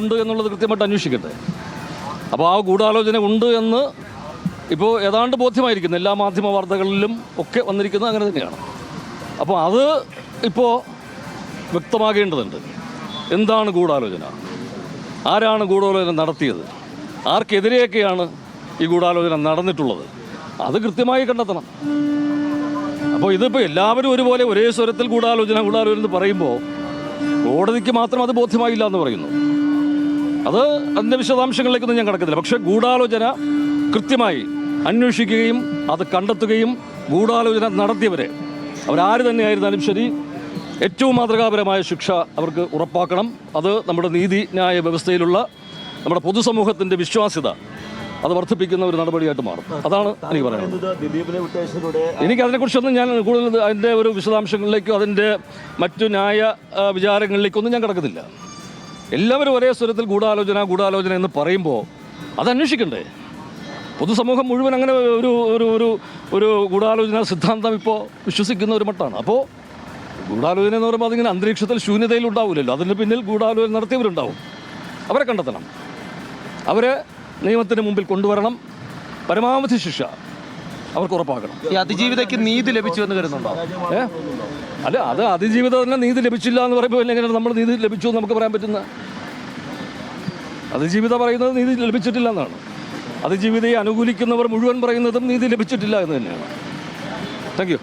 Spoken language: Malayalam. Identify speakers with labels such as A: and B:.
A: ഉണ്ട് എന്നുള്ളത് കൃത്യമായിട്ട് അന്വേഷിക്കട്ടെ. അപ്പോൾ ആ ഗൂഢാലോചന ഉണ്ട് എന്ന് ഇപ്പോൾ ഏതാണ്ട് ബോധ്യമായിരിക്കുന്നു. എല്ലാ മാധ്യമ വാർത്തകളിലും ഒക്കെ വന്നിരിക്കുന്നത് അങ്ങനെ തന്നെയാണ്. അപ്പോൾ അത് ഇപ്പോൾ വ്യക്തമാകേണ്ടതുണ്ട്. എന്താണ് ഗൂഢാലോചന? ആരാണ് ഗൂഢാലോചന നടത്തിയത്? ആർക്കെതിരെയൊക്കെയാണ് ഈ ഗൂഢാലോചന നടന്നിട്ടുള്ളത്? അത് കൃത്യമായി കണ്ടെത്തണം. അപ്പോൾ ഇതിപ്പോൾ എല്ലാവരും ഒരുപോലെ ഒരേ സ്വരത്തിൽ ഗൂഢാലോചന ഗൂഢാലോചന എന്ന് പറയുമ്പോൾ കോടതിക്ക് മാത്രം അത് ബോധ്യമായില്ല എന്ന് പറയുന്നു. അത് അതിന്റെ വിശദാംശങ്ങളിലേക്കൊന്നും ഞാൻ കിടക്കുന്നില്ല പക്ഷേ ഗൂഢാലോചന കൃത്യമായി അന്വേഷിക്കുകയും അത് കണ്ടെത്തുകയും ഗൂഢാലോചന നടത്തിയവരെ അവരാര് തന്നെയായിരുന്നാലും ശരി ഏറ്റവും മാതൃകാപരമായ ശിക്ഷ അവർക്ക് ഉറപ്പാക്കണം. അത് നമ്മുടെ നീതി ന്യായ വ്യവസ്ഥയിലുള്ള നമ്മുടെ പൊതുസമൂഹത്തിന്റെ വിശ്വാസ്യത അത് വർദ്ധിപ്പിക്കുന്ന ഒരു നടപടിയായിട്ട് മാറും. അതാണ് എനിക്ക്
B: പറയുന്നത്
A: എനിക്ക് അതിനെക്കുറിച്ചൊന്നും ഞാൻ കൂടുതൽ അതിന്റെ ഒരു വിശദാംശങ്ങളിലേക്കോ അതിന്റെ മറ്റു ന്യായ വിചാരങ്ങളിലേക്കൊന്നും ഞാൻ കിടക്കുന്നില്ല. എല്ലാവരും ഒരേ സ്വരത്തിൽ ഗൂഢാലോചന ഗൂഢാലോചന എന്ന് പറയുമ്പോൾ അത് അന്വേഷിക്കണ്ടേ? പൊതുസമൂഹം മുഴുവൻ അങ്ങനെ ഒരു ഒരു ഒരു ഒരു ഗൂഢാലോചന സിദ്ധാന്തം ഇപ്പോൾ വിശ്വസിക്കുന്ന ഒരു മട്ടാണ്. അപ്പോൾ ഗൂഢാലോചന എന്ന് പറയുമ്പോൾ അതിങ്ങനെ അന്തരീക്ഷത്തിൽ ശൂന്യതയിൽ ഉണ്ടാവില്ലല്ലോ അതിന് പിന്നിൽ ഗൂഢാലോചന നടത്തിയവരുണ്ടാവും. അവരെ കണ്ടെത്തണം. അവരെ നിയമത്തിന് മുമ്പിൽ കൊണ്ടുവരണം. പരമാവധി ശിക്ഷ അവർക്ക് ഉറപ്പാക്കണം.
C: ഈ അതിജീവിതയ്ക്ക് നീതി ലഭിച്ചു എന്ന് കരുതുന്നുണ്ടോ?
A: ഏ? അല്ല അത് അതിജീവിതത്തിന് നീതി ലഭിച്ചില്ല എന്ന് പറയുമ്പോൾ എങ്ങനെയാണ് നമ്മൾ നീതി ലഭിച്ചു എന്ന് നമുക്ക് പറയാൻ പറ്റുന്ന? അതിജീവിത പറയുന്നത് നീതി ലഭിച്ചിട്ടില്ല എന്നാണ്. അതിജീവിതയെ അനുകൂലിക്കുന്നവർ മുഴുവൻ പറയുന്നതും നീതി ലഭിച്ചിട്ടില്ല എന്ന് തന്നെയാണ്. Thank you